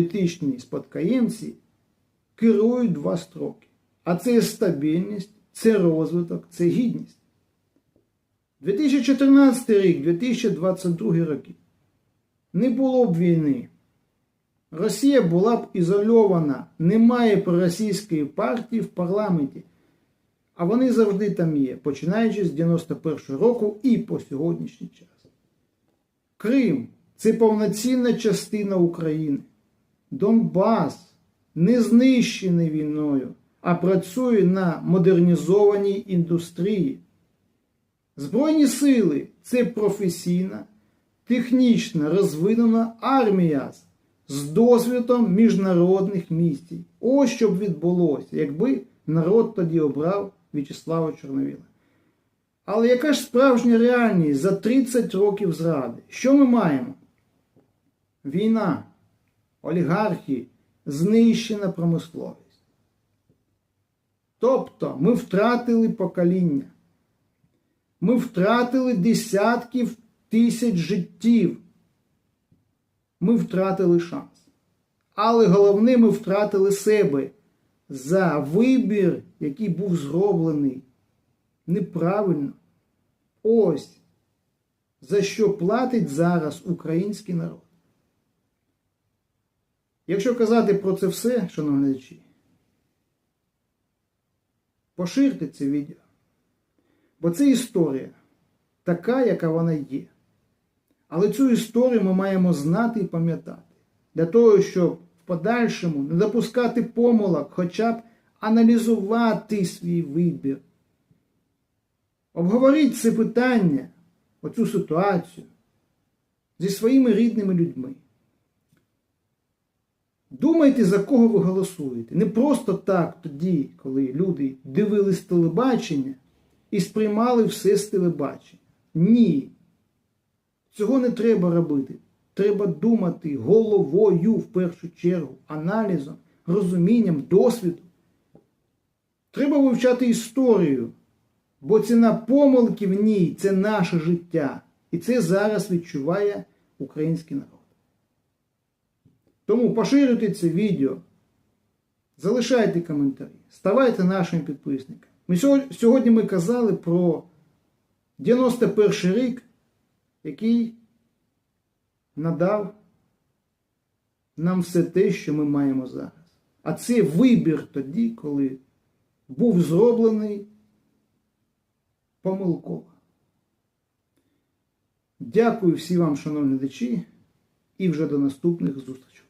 політичні спадкоємці керують два строки. А це стабільність, це розвиток, це гідність. 2014 рік, 2022 роки. Не було б війни. Росія була б ізольована, немає проросійської партії в парламенті. А вони завжди там є, починаючи з 91 року і по сьогоднішній час. Крим це повноцінна частина України. Донбас не знищений війною, а працює на модернізованій індустрії. Збройні сили це професійна, технічно розвинена армія з досвідом міжнародних місій. Ось що б відбулося, якби народ тоді обрав В'ячеслава Чорновіла. Але яка ж справжня реальність за 30 років зради? Що ми маємо? Війна, олігархії, знищена промисловість. Тобто ми втратили покоління. Ми втратили десятків тисяч життів. Ми втратили шанс. Але головне, ми втратили себе за вибір, який був зроблений неправильно. Ось за що платить зараз український народ. Якщо казати про це все, шановні глядачі, поширте це відео. Бо це історія така, яка вона є. Але цю історію ми маємо знати і пам'ятати. Для того, щоб в подальшому не допускати помилок, хоча б аналізувати свій вибір. Обговоріть це питання, оцю ситуацію зі своїми рідними людьми. Думайте, за кого ви голосуєте. Не просто так тоді, коли люди дивились телебачення і сприймали все з телебачення. Ні. Цього не треба робити. Треба думати головою в першу чергу, аналізом, розумінням, досвідом. Треба вивчати історію, бо ціна помилки в ній це наше життя. І це зараз відчуває український народ. Тому поширюйте це відео, залишайте коментарі, ставайте нашими підписниками. Ми сьогодні, ми казали про 91 рік, який надав нам все те, що ми маємо зараз. А це вибір тоді, коли був зроблений помилково. Дякую всім вам, шановні глядачі, і вже до наступних зустрічей.